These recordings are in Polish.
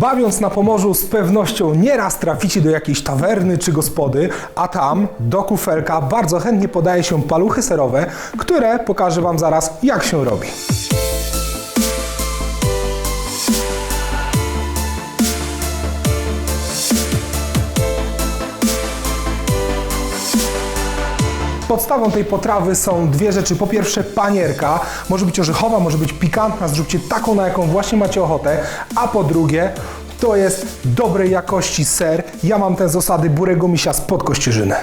Bawiąc na Pomorzu z pewnością nieraz traficie do jakiejś tawerny czy gospody, a tam do kufelka bardzo chętnie podaje się paluchy serowe, które pokażę Wam zaraz jak się robi. Podstawą tej potrawy są dwie rzeczy. Po pierwsze panierka, może być orzechowa, może być pikantna, zróbcie taką, na jaką właśnie macie ochotę. A po drugie, to jest dobrej jakości ser. Ja mam ten z osady Burego Misia spod Kościerzyny.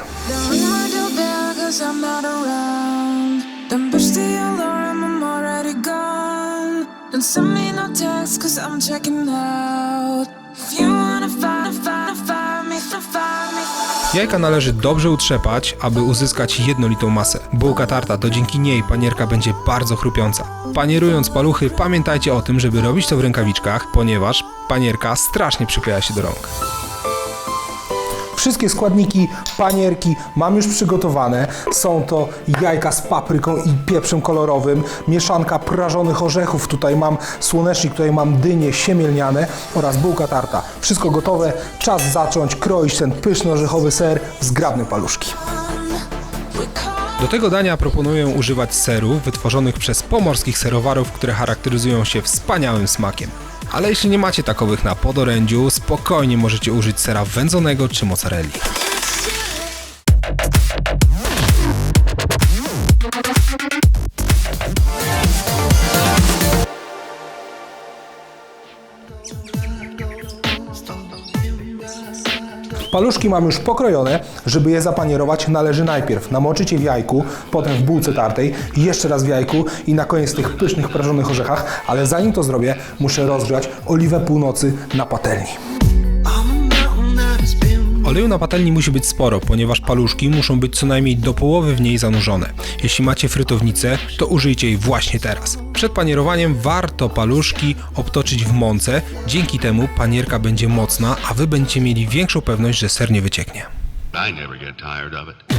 Jajka należy dobrze utrzepać, aby uzyskać jednolitą masę. Bułka tarta to dzięki niej panierka będzie bardzo chrupiąca. Panierując paluchy, pamiętajcie o tym, żeby robić to w rękawiczkach, ponieważ panierka strasznie przykleja się do rąk. Wszystkie składniki panierki mam już przygotowane. Są to jajka z papryką i pieprzem kolorowym, mieszanka prażonych orzechów, tutaj mam słonecznik, tutaj mam dynie siemielniane oraz bułka tarta. Wszystko gotowe, czas zacząć kroić ten pyszny orzechowy ser w zgrabne paluszki. Do tego dania proponuję używać serów wytworzonych przez pomorskich serowarów, które charakteryzują się wspaniałym smakiem. Ale jeśli nie macie takowych na podorędziu, spokojnie możecie użyć sera wędzonego czy mozzarelli. Paluszki mam już pokrojone. Żeby je zapanierować, należy najpierw namoczyć je w jajku, potem w bułce tartej, jeszcze raz w jajku i na koniec tych pysznych prażonych orzechach. Ale zanim to zrobię, muszę rozgrzać oliwę północy na patelni. Oleju na patelni musi być sporo, ponieważ paluszki muszą być co najmniej do połowy w niej zanurzone. Jeśli macie frytownicę, to użyjcie jej właśnie teraz. Przed panierowaniem warto paluszki obtoczyć w mące, dzięki temu panierka będzie mocna, a wy będziecie mieli większą pewność, że ser nie wycieknie. I never get tired of it.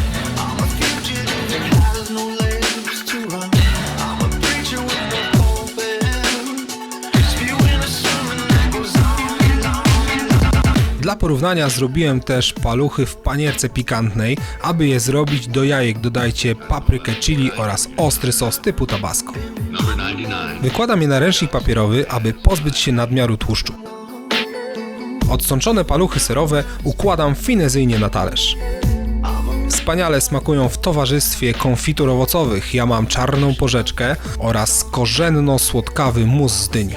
Dla porównania zrobiłem też paluchy w panierce pikantnej. Aby je zrobić, do jajek dodajcie paprykę chili oraz ostry sos typu tabasco. Number 99. Wykładam je na ręcznik papierowy, aby pozbyć się nadmiaru tłuszczu. Odsączone paluchy serowe układam finezyjnie na talerz. Wspaniale smakują w towarzystwie konfitur owocowych. Ja mam czarną porzeczkę oraz korzenno-słodkawy mus z dyni.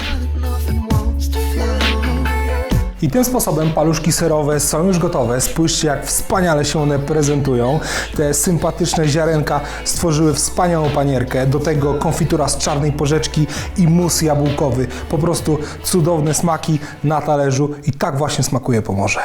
I tym sposobem paluszki serowe są już gotowe. Spójrzcie, jak wspaniale się one prezentują. Te sympatyczne ziarenka stworzyły wspaniałą panierkę. Do tego konfitura z czarnej porzeczki i mus jabłkowy. Po prostu cudowne smaki na talerzu i tak właśnie smakuje Pomorze.